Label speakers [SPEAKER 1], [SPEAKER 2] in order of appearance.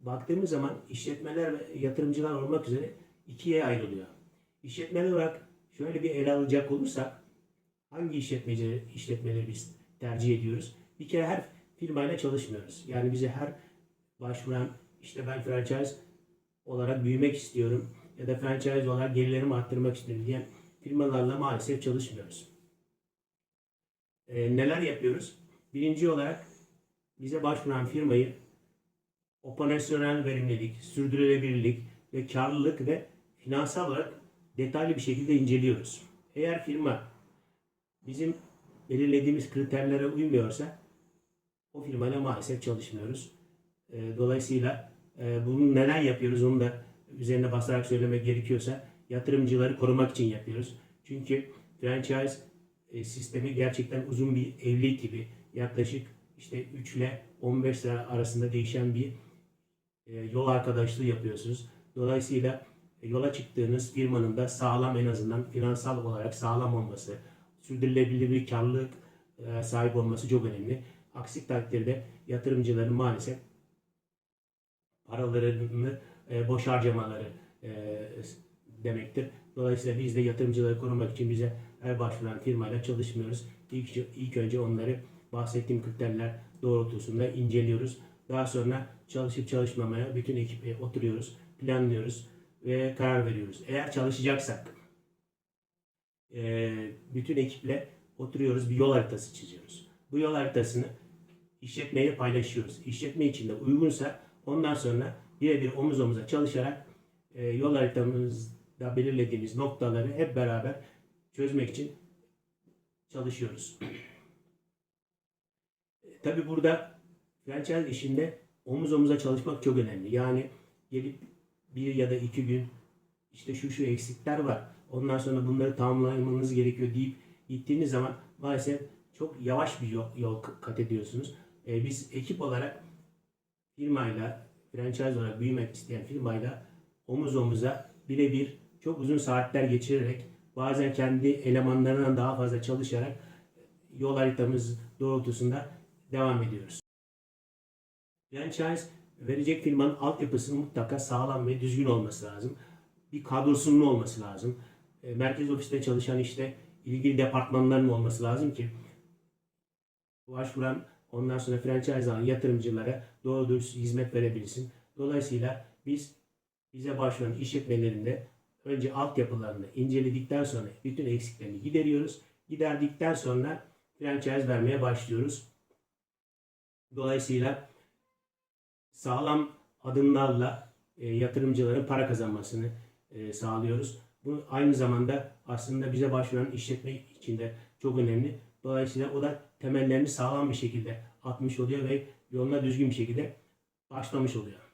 [SPEAKER 1] baktığımız zaman işletmeler ve yatırımcılar olmak üzere ikiye ayrılıyor. İşletmeler olarak şöyle bir ele alacak olursak hangi işletmeci işletmeleri biz tercih ediyoruz? Bir kere her firmayla çalışmıyoruz. Yani bize her başvuran işte ben franchise olarak büyümek istiyorum ya da franchise olarak gelirlerimi arttırmak istiyorum diyen firmalarla maalesef çalışmıyoruz. Ee, neler yapıyoruz? Birinci olarak bize başvuran firmayı operasyonel verimlilik, sürdürülebilirlik ve karlılık ve finansal olarak detaylı bir şekilde inceliyoruz. Eğer firma bizim belirlediğimiz kriterlere uymuyorsa o firmayla maalesef çalışmıyoruz. Ee, Dolayısıyla e, bunu neden yapıyoruz onu da üzerine basarak söylemek gerekiyorsa yatırımcıları korumak için yapıyoruz. Çünkü franchise e, sistemi gerçekten uzun bir evlilik gibi yaklaşık işte 3 ile 15 sene arasında değişen bir yol arkadaşlığı yapıyorsunuz. Dolayısıyla e, yola çıktığınız firmanın da sağlam en azından finansal olarak sağlam olması, sürdürülebilir bir karlılık e, sahip olması çok önemli. Aksi takdirde yatırımcıların maalesef paralarını e, boş harcamaları e, demektir. Dolayısıyla biz de yatırımcıları korumak için bize her başvuran firmayla çalışmıyoruz. İlk, ilk önce onları bahsettiğim kriterler doğrultusunda inceliyoruz. Daha sonra çalışıp çalışmamaya bütün ekiple oturuyoruz, planlıyoruz ve karar veriyoruz. Eğer çalışacaksak e, bütün ekiple oturuyoruz, bir yol haritası çiziyoruz. Bu yol haritasını işletmeyle paylaşıyoruz. İşletme içinde uygunsa ondan sonra birebir omuz omuza çalışarak e, yol haritamızda belirlediğimiz noktaları hep beraber çözmek için çalışıyoruz. Tabi burada franchise işinde omuz omuza çalışmak çok önemli. Yani gelip bir ya da iki gün işte şu şu eksikler var. Ondan sonra bunları tamamlamanız gerekiyor deyip gittiğiniz zaman maalesef çok yavaş bir yol, yol kat ediyorsunuz. Ee, biz ekip olarak firmayla, franchise olarak büyümek isteyen firmayla omuz omuza birebir çok uzun saatler geçirerek bazen kendi elemanlarından daha fazla çalışarak yol haritamız doğrultusunda devam ediyoruz. Franchise verecek firmanın altyapısının mutlaka sağlam ve düzgün olması lazım. Bir kadrosunun olması lazım. E, Merkez ofiste çalışan işte ilgili departmanların olması lazım ki başvuran ondan sonra franchise alan yatırımcılara doğru dürüst hizmet verebilsin. Dolayısıyla biz bize başvuran işletmelerinde önce altyapılarını inceledikten sonra bütün eksiklerini gideriyoruz. Giderdikten sonra franchise vermeye başlıyoruz. Dolayısıyla sağlam adımlarla e, yatırımcıların para kazanmasını e, sağlıyoruz. Bu aynı zamanda aslında bize başvuran işletme için de çok önemli. Dolayısıyla o da temellerini sağlam bir şekilde atmış oluyor ve yoluna düzgün bir şekilde başlamış oluyor.